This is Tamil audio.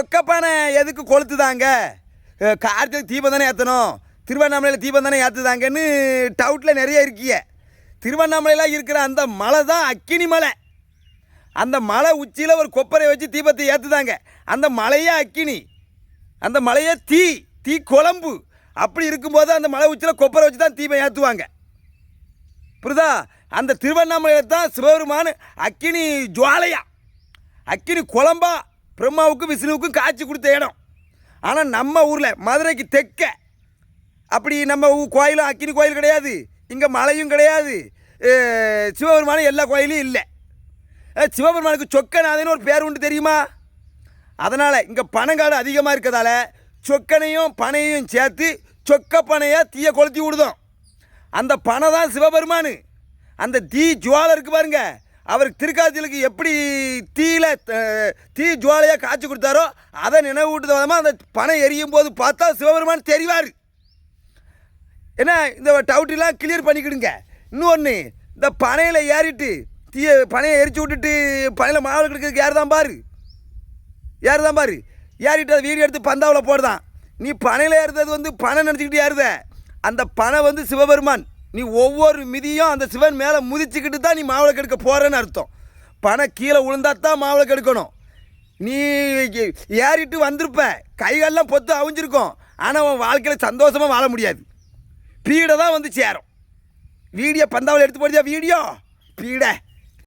சொக்கப்பானை எதுக்கு கொளுத்துதாங்க? கார்த்திகை தீபம் தானே ஏற்றணும் திருவண்ணாமலையில் தீபம் தானே ஏற்றுதாங்கன்னு டவுட்டில் நிறைய இருக்கிய. திருவண்ணாமலையில் இருக்கிற அந்த மலை தான் அக்கினி மலை. அந்த மலை உச்சியில் ஒரு கொப்பரை வச்சு தீபத்தை ஏற்றுதாங்க அந்த மலையே அக்கினி. அந்த மலையே தீ தீ குழம்பு. அப்படி இருக்கும்போது அந்த மலை உச்சியில் கொப்பரை வச்சு தான் தீபம் ஏற்றுவாங்க புரியுதா? அந்த திருவண்ணாமலையில் தான் சிவபெருமான் அக்கினி ஜுவாலையா அக்கினி குழம்பா பிரம்மாவுக்கும் விஷ்ணுவுக்கும் காய்ச்சி கொடுத்த இடம். ஆனால் நம்ம ஊரில் மதுரைக்கு தெற்க அப்படி நம்ம கோயிலும் அக்கினி கோயில் கிடையாது இங்கே மலையும் கிடையாது சிவபெருமானும் எல்லா கோயிலும் இல்லை. சிவபெருமானுக்கு சொக்கநாதன்னு ஒரு பேர் உண்டு தெரியுமா? அதனால் இங்கே பனங்காடு அதிகமாக இருக்கிறதால சொக்கனையும் பனையும் சேர்த்து சொக்க பனையாக தீயை கொளுத்தி விடுதோம். அந்த பனை தான் சிவபெருமானு. அந்த தீ ஜுவாலை இருக்கு பாருங்கள் அவருக்கு திருக்காத்திலுக்கு எப்படி தீயில தீ ஜுவாலையாக காய்ச்சி கொடுத்தாரோ அதை நினைவூட்டுத விதமாக அந்த பனை எரியும் போது பார்த்தா சிவபெருமான் தெரிவார். என்ன இந்த டவுட்டெலாம் கிளியர் பண்ணிக்கிடுங்க. இன்னொன்று இந்த பனையில் ஏறிட்டு தீய பனையை எரிச்சு விட்டுட்டு பனையில் மாவு கிடக்கிறதுக்கு யார் தான் பாரு? யார் தான் பாரு? ஏறிட்டு அதை வீடியோ எடுத்து பந்தாவில் போடுதான். நீ பனையில் ஏறுறது வந்து பனை நினச்சிக்கிட்டு ஏறுத. அந்த பனை வந்து சிவபெருமான். நீ ஒவ்வொரு மிதியும் அந்த சிவன் மேலே முதிச்சுக்கிட்டு தான் நீ மாவளை கெடுக்க போகிறேன்னு அர்த்தம். பணம் கீழே விழுந்தா தான் மாவளை கெடுக்கணும் நீ ஏறிட்டு வந்திருப்ப. கைகள்லாம் பொத்து அவிஞ்சிருக்கும். ஆனால் உன் வாழ்க்கையில் சந்தோஷமாக வாழ முடியாது. பீடை தான் வந்து சேரும். வீடியோ பந்தாவில் எடுத்து போடுறியா வீடியோ? பீடை.